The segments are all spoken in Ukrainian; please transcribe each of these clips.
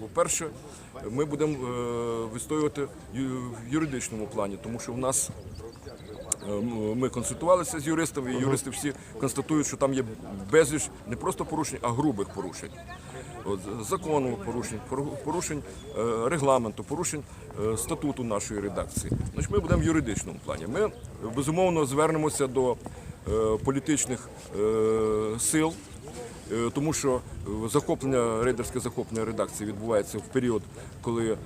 По-перше, ми будемо е, відстоювати в юридичному плані, тому що в нас е, ми консультувалися з юристами, і юристи всі констатують, що там є безліч не просто порушень, а грубих порушень. Закону порушень, порушень е, регламенту, порушень статуту нашої редакції. Значить, ми будемо в юридичному плані. Ми безумовно звернемося до політичних сил. Е, Тому що е, захоплення, рейдерське захоплення редакції відбувається в період, коли е,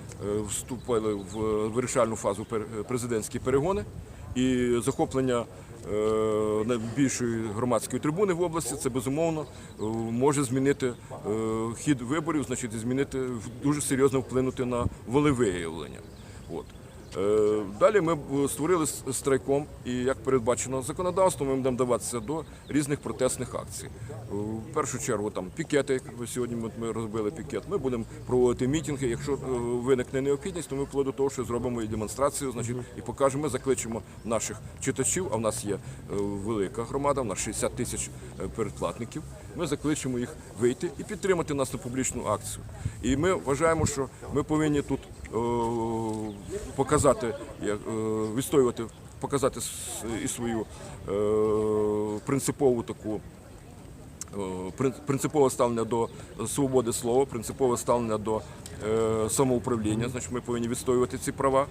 вступили в вирішальну фазу президентські перегони, і захоплення найбільшої громадської трибуни в області це безумовно може змінити хід виборів, значить, змінити дуже серйозно вплинути на волевиявлення. От. Е, Далі ми створили с- страйком, і як передбачено законодавством, ми будемо даватися до різних протестних акцій. Е, В першу чергу там пікети, як сьогодні ми- розбили пікет. Ми будемо проводити мітинги. Якщо е, виникне необхідність, то ми вплоть до того, що зробимо і демонстрацію, значить, і покажемо, закличемо наших читачів. А в нас є е, велика громада, в нас 60 тисяч е, передплатників. Ми закличемо їх вийти і підтримати нас на публічну акцію. І ми вважаємо, що ми повинні тут е, показати, як, е, відстоювати, показати і свою е, принципову таку. е, Принципове ставлення до свободи слова, принципове ставлення до е, самоуправління. Значить, ми повинні відстоювати ці права.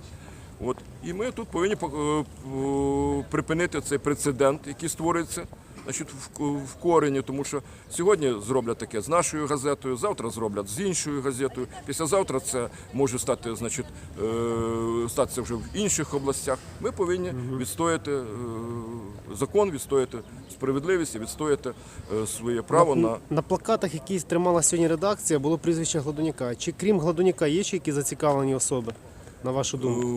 От. І ми тут повинні е, е, припинити цей прецедент, який створюється значить, в, корені, тому що сьогодні зроблять таке з нашою газетою, завтра зроблять з іншою газетою. Післязавтра це може стати, значить, е, статися вже в інших областях. Ми повинні відстояти е, закон, відстояти справедливість і відстояти е, своє право на На плакатах, які тримала сьогодні редакція, було прізвище Гладуняка. Чи крім Гладуняка є ще які зацікавлені особи, на вашу Е, думку?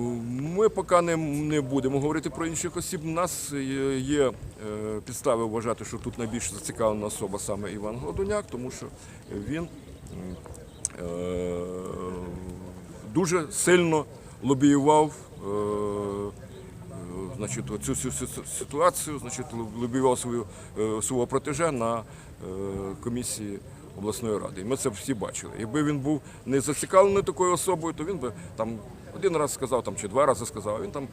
Ми поки не, не будемо говорити про інших осіб. У нас є, е, підстави вважати, що тут найбільш зацікавлена особа саме Іван Гладуняк, тому що він е, дуже сильно лобіював. е, е, Значить, цю, ситуацію, значить, лобіював свою, е, свого протеже на е, комісії обласної ради. І ми це всі бачили. Якби він був не зацікавлений такою особою, то він би там один раз сказав там, чи два рази сказав, а він там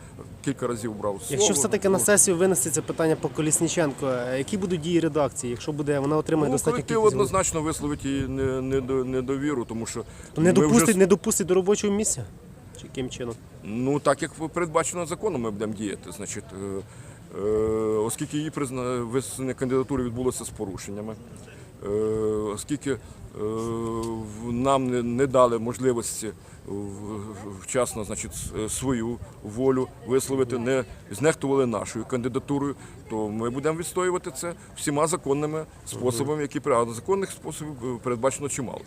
кілька разів брав слово. Якщо все-таки на сесію винести це питання по Колісніченко, е, які будуть дії редакції, якщо буде вона отримає Ну, достатньо кількість однозначно висловить її недовіру, тому що То не ми вже допустить, не допустить до робочого місця? Чи яким чином? Ну, так як передбачено законом, ми будемо діяти. Значить, е, е, оскільки її призна... висунення кандидатури відбулося з порушеннями, е, оскільки нам не, дали можливості вчасно значить, свою волю висловити, не знехтували нашою кандидатурою, то ми будемо відстоювати це всіма законними способами, які при- законних способів е, передбачено чимало.